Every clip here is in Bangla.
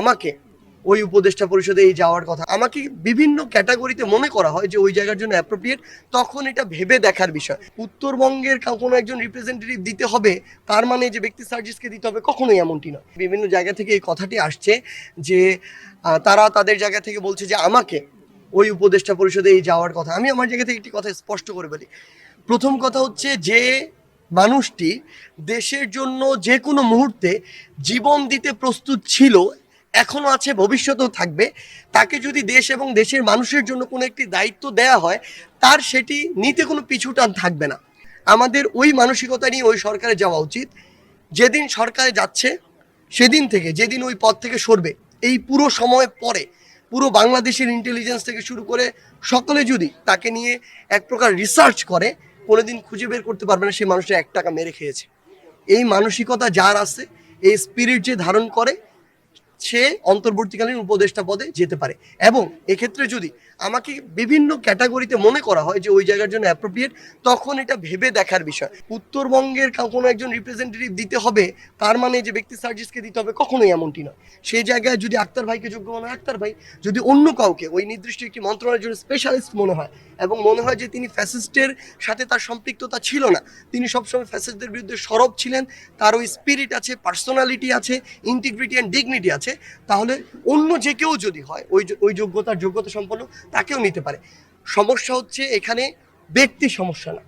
আমাকে, ওই উপদেষ্টা পরিষদে এই যাওয়ার কথা, আমাকে বিভিন্ন ক্যাটাগরিতে মনে করা হয় যে ওই জায়গার জন্য অ্যাপ্রোপ্রিয়েট তখন এটা ভেবে দেখার বিষয়। উত্তরবঙ্গের কোনো একজন রিপ্রেজেন্টেটিভ দিতে হবে, তার মানে যে ব্যক্তি সার্জিসকে দিতে হবে, কখনোই এমনটি নয়। বিভিন্ন জায়গা থেকে এই কথাটি আসছে যে তারা তাদের জায়গা থেকে বলছে যে আমাকে ওই উপদেষ্টা পরিষদে এই যাওয়ার কথা। আমি আমার জায়গা থেকে একটি কথা স্পষ্ট করে বলি। প্রথম কথা হচ্ছে যে, মানুষটি দেশের জন্য যে কোনো মুহূর্তে জীবন দিতে প্রস্তুত ছিল এখনও আছে, ভবিষ্যতেও থাকবে। তাকে যদি দেশ এবং দেশের মানুষের জন্য কোনো একটি দায়িত্ব দেয়া হয়, তার সেটি নিতে কোনো পিছুটান থাকবে না। আমাদের ওই মানসিকতা নিয়ে ওই সরকারে যাওয়া উচিত। যেদিন সরকারে যাচ্ছে, সেদিন থেকে, যেদিন ওই পদ থেকে সরবে, এই পুরো সময় পরে, পুরো বাংলাদেশের ইন্টেলিজেন্স থেকে শুরু করে সকলে যদি তাকে নিয়ে এক প্রকার রিসার্চ করে, কোনোদিন খুঁজে বের করতে পারবে না সেই মানুষটা এক টাকা মেরে খেয়েছে। এই মানসিকতা যার আছে, এই স্পিরিট যে ধারণ করে সে অন্তর্বর্তীকালীন উপদেষ্টা পদে যেতে পারে। এবং এক্ষেত্রে যদি আমাকে বিভিন্ন ক্যাটাগরিতে মনে করা হয় যে ওই জায়গার জন্য অ্যাপ্রোপ্রিয়েট তখন এটা ভেবে দেখার বিষয়। উত্তরবঙ্গের কোনো একজন রিপ্রেজেন্টেটিভ দিতে হবে, তার মানে যে ব্যক্তি সার্জিসকে দিতে হবে কখনোই এমনটি নয়। সেই জায়গায় যদি আক্তার ভাইকে যোগ্য মনে হয়, আক্তার ভাই যদি অন্য কাউকে ওই নির্দিষ্ট একটি মন্ত্রণালয়ের জন্য স্পেশালিস্ট মনে হয় এবং মনে হয় যে তিনি ফ্যাসিস্টের সাথে তার সম্পৃক্ততা ছিল না, তিনি সবসময় ফ্যাসিস্টদের বিরুদ্ধে সরব ছিলেন, তার ওই স্পিরিট আছে পার্সোনালিটি আছে ইন্টিগ্রিটি অ্যান্ড ডিগনিটি আছে তাহলে অন্য যে কেউ যদি হয়, ওই ওই যোগ্যতার যোগ্যতা সম্পন্ন তাকেও নিতে পারে। সমস্যা হচ্ছে এখানে ব্যক্তি সমস্যা না।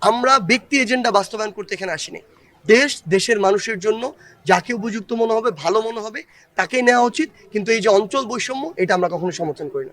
আমরা ব্যক্তি এজেন্ডা বাস্তবায়ন করতে এখানে আসিনি। দেশ, দেশের মানুষের জন্য যাকে উপযুক্ত মনে হবে, ভালো মনে হবে, তাকেই নেওয়া উচিত। কিন্তু এই যে অঞ্চল বৈষম্য, এটা আমরা কখনো সমর্থন করি না।